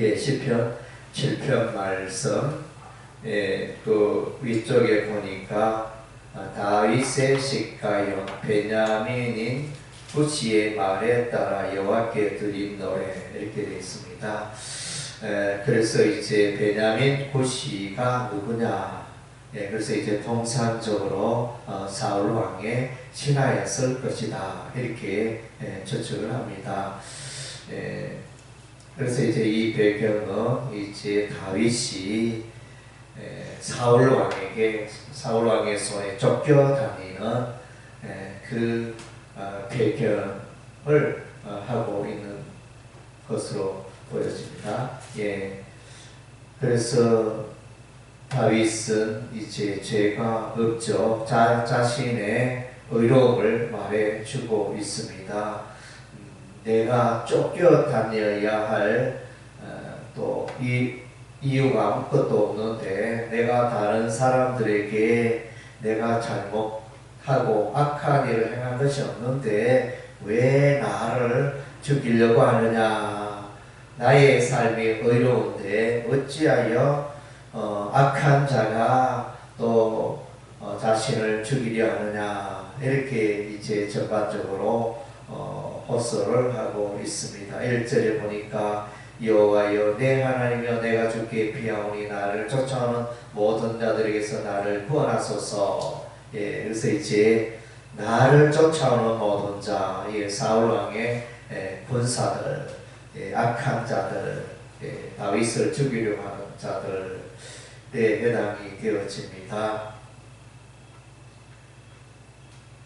예, 시편 7편 말씀 예, 그 위쪽에 보니까 아, 다윗의 시가요 베냐민인 부시의 말에 따라 여호와께 드린 노래 이렇게 되어 있습니다. 에, 그래서 이제 베냐민 구시가 누구냐? 예, 그래서 이제 통상적으로 어, 사울 왕의 신하였을 것이다 이렇게 예, 추측을 합니다. 예, 그래서 이제 이 배경은 이제 다윗이 에, 사울 왕에게 사울 왕의 손에 쫓겨다니는 에, 그 어, 배경을 어, 하고 있는 것으로 보여집니다. 예. 그래서 다윗은 이제 죄가 없죠. 자, 자신의 의로움을 말해주고 있습니다. 내가 쫓겨다녀야 할또이 이유가 아무것도 없는데 내가 다른 사람들에게 내가 잘못하고 악한 일을 행한 것이 없는데 왜 나를 죽이려고 하느냐? 나의 삶이 의로운데 어찌하여 어, 악한 자가 또 어, 자신을 죽이려 하느냐? 이렇게 이제 전반적으로 어, 호소를 하고 있습니다. 1절에 보니까 여호와여 내 하나님이여 내가 주께 피하오니 나를 쫓아오는 모든 자들에게서 나를 구원하소서 예, 그래서 이제 나를 쫓아오는 모든 자, 예, 사울 왕의 예, 군사들, 예, 악한 자들, 예, 다윗을 죽이려고 하는 자들에 해당이 되어집니다.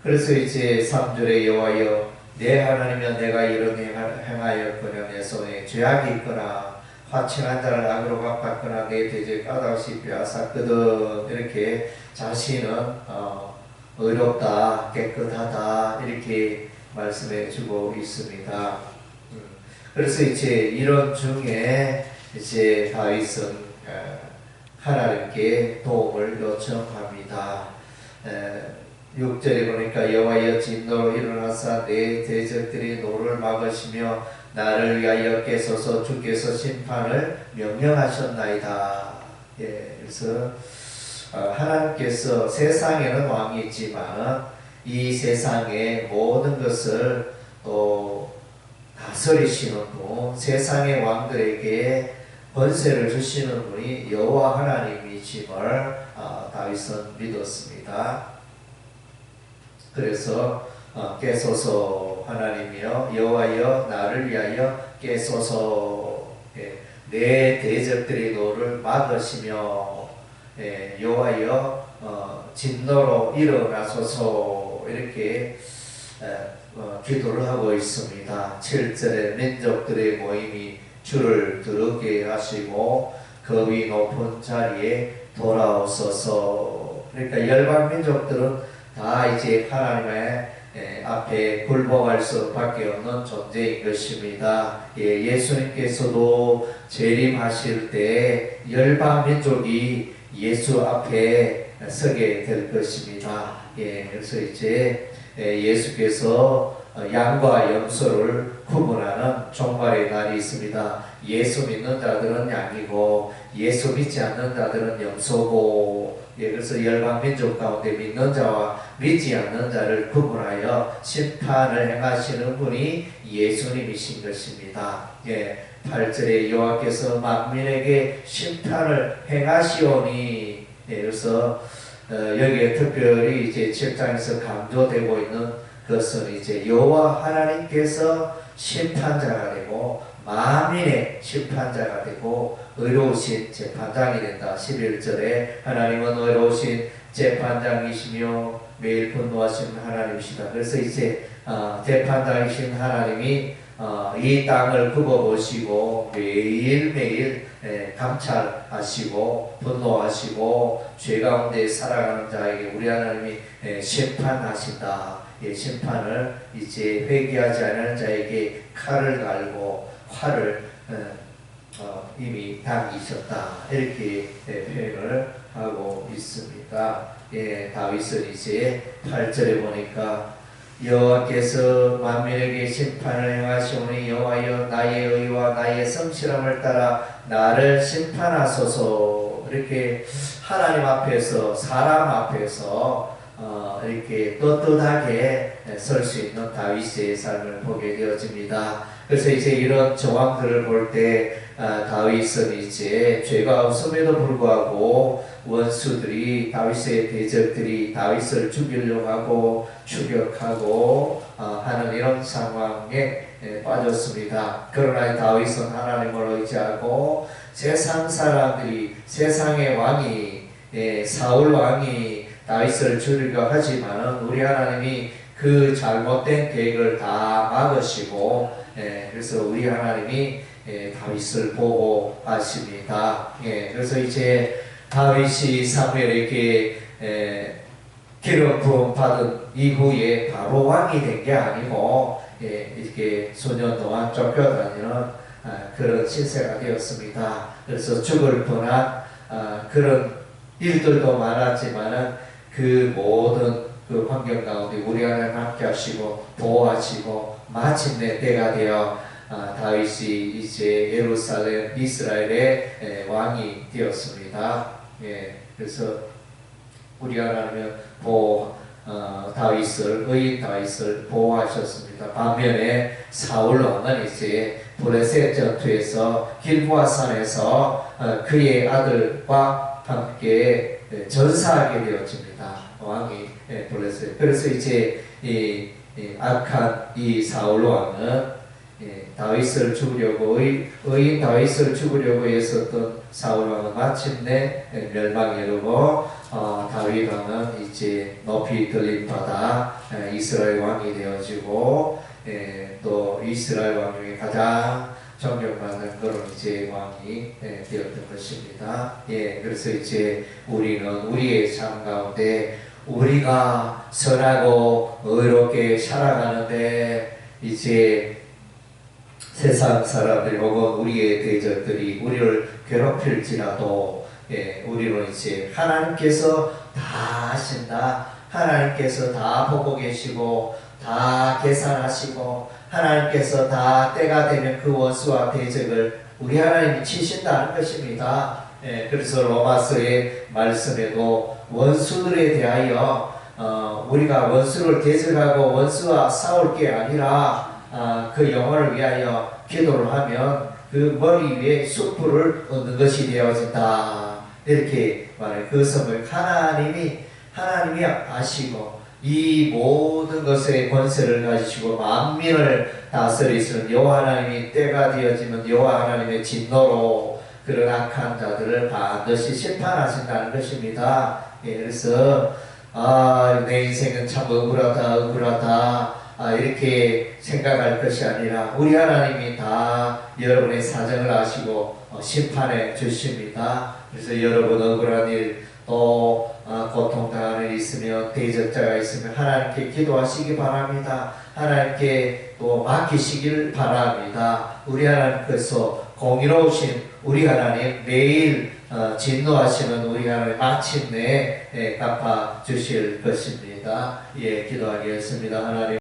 그래서 이제 3절에 여호와여 내 하나님이여 내가 이런 행하였거냐 내 손에 죄악이 있거나 화친한 자를 악으로 갚았거나 내 대제 까다시 빼앗았거든 이렇게 자신은 어, 의롭다 깨끗하다 이렇게 말씀해 주고 있습니다. 음, 그래서 이제 이런 중에 이제 다윗은 하나님께 도움을 요청합니다. 6절에 보니까 여호와여 진노로 일어나사 내 대적들이 노를 막으시며 나를 위하여 깨소서 주께서 심판을 명령하셨나이다. 예, 그래서 어, 하나님께서 세상에는 왕이 있지만 이 세상의 모든 것을 또 다스리시는 분, 세상의 왕들에게 권세를 주시는 분이 여호와 하나님이심을 어, 다윗은 믿었습니다. 그래서 어, 깨소서 하나님이여 여호와여 나를 위하여 깨소서. 예, 내 대적들의 노를 막으시며 예, 여호와여 어, 진노로 일어나소서. 이렇게 어, 기도를 하고 있습니다. 7절에 민족들의 모임이 주를 들게 하시고 겁이 높은 자리에 돌아오소서. 그러니까 열방 민족들은 다 이제 하나님의 앞에 굴복할 수밖에 없는 존재인 것입니다. 예, 수님께서도 재림하실 때 열방 민족이 예수 앞에 서게 될 것입니다. 예, 그래서 이제 예수께서 양과 염소를 구분하는 종말의 날이 있습니다. 예수 믿는 자들은 양이고 예수 믿지 않는 자들은 염소고 예, 그래서 열방 민족 가운데 믿는 자와 믿지 않는 자를 구분하여 심판을 행하시는 분이 예수님이신 것입니다. 예, 8절에 여호와께서 만민에게 심판을 행하시오니 예, 그래서 어, 여기에 특별히 이제 7장에서 강조되고 있는 것은 이제 여호와 하나님께서 심판자가 되고 만민의 심판자가 되고 의로우신 재판장이 된다. 11절에 하나님은 의로우신 재판장이시며 매일 분노하신 하나님이시다. 그래서 이제 어, 재판장이신 하나님이 어, 이 땅을 굽어보시고 매일매일 예, 감찰하시고 분노하시고 죄 가운데 살아가는 자에게 우리 하나님이 예, 심판하신다. 예, 심판을 이제 회개하지 않는 자에게 칼을 갈고 활을 어, 어, 이미 당기셨다 이렇게 예, 표현을 하고 있습니다. 예, 다윗은 이제 8절에 보니까 여호와께서 만민에게 심판을 행하시오니 여호와여 나의 의와 나의 성실함을 따라 나를 심판하소서 이렇게 하나님 앞에서 사람 앞에서 어, 이렇게 떳떳하게 설 수 있는 다윗의 삶을 보게 되어집니다. 그래서 이제 이런 정황들을 볼때 다윗은 이제 죄가 없음에도 불구하고 원수들이 다윗의 대적들이 다윗을 죽이려고 하고 추격하고 어, 하는 이런 상황에 에, 빠졌습니다. 그러나 다윗은 하나님을 의지하고 세상 사람들이 세상의 왕이 예, 사울 왕이 다윗을 죽이려 하지만은 우리 하나님이 그 잘못된 계획을 다 막으시고 예, 그래서 우리 하나님이 예, 다윗을 보호하십니다. 예, 그래서 이제 다윗이 사무엘에게 예, 기름 부음 받은 이후에 바로 왕이 된 게 아니고 예, 이렇게 수년 동안 쫓겨다니는 아, 그런 신세가 되었습니다. 그래서 죽을 뻔한 아, 그런 일들도 많았지만은 그 모든 그 환경 가운데 우리 하나님 함께 하시고 보호하시고 마침내 때가 되어 아, 다윗이 이제 예루살렘 이스라엘의 에, 왕이 되었습니다. 예, 그래서 우리 하나님은 보호 어, 다윗을 의인 다윗을 보호하셨습니다. 반면에 사울 왕은 이제 블레셋 전투에서 길보아 산에서 어, 그의 아들과 함께 예, 전사하게 되어집니다. 왕이 예, 블레셋. 그래서 이제 이, 이 악한 이 사울 왕은 예, 다윗을 죽으려고 의, 의인 다윗을 죽으려고 했었던 사울 왕은 마침내 예, 멸망에 이르고 어, 다윗 왕은 이제 높이 받아 예, 이스라엘 왕이 되어지고 예, 또 이스라엘 왕 중에 가장 존경받는 그런 이제 왕이 예, 되었던 것입니다. 예, 그래서 이제 우리는 우리의 삶 가운데 우리가 선하고 의롭게 살아가는데 이제 세상 사람들이 혹은 우리의 대적들이 우리를 괴롭힐지라도 예, 우리는 이제 하나님께서 다 하신다. 하나님께서 다 보고 계시고 다 계산하시고 하나님께서 다 때가 되면 그 원수와 대적을 우리 하나님이 치신다는 것입니다. 예, 그래서 로마서의 말씀에도 원수들에 대하여 어, 우리가 원수를 대적하고 원수와 싸울 게 아니라 아, 그 영혼을 위하여 기도를 하면 그 머리 위에 숯불을 얻는 것이 되어진다. 이렇게 말해. 그 성을 하나님이 하나님이 아시고 이 모든 것의 권세를 가지시고 만민을 다스리시는 여호와 하나님이 때가 되어지면 여호와 하나님의 진노로 그런 악한 자들을 반드시 심판하신다는 것입니다. 예, 그래서 아, 내 인생은 참 억울하다, 억울하다. 아, 이렇게 생각할 것이 아니라 우리 하나님이 다 여러분의 사정을 아시고 어, 심판해 주십니다. 그래서 여러분 억울한 일, 또 아, 고통 당하는 일 있으면 대적자가 있으면 하나님께 기도하시기 바랍니다. 하나님께 또 맡기시길 바랍니다. 우리 하나님께서 공의로우신 우리 하나님 매일 어, 진노하시는 우리 하나님 마침내 예, 갚아 주실 것입니다. 예, 기도하겠습니다. 하나님.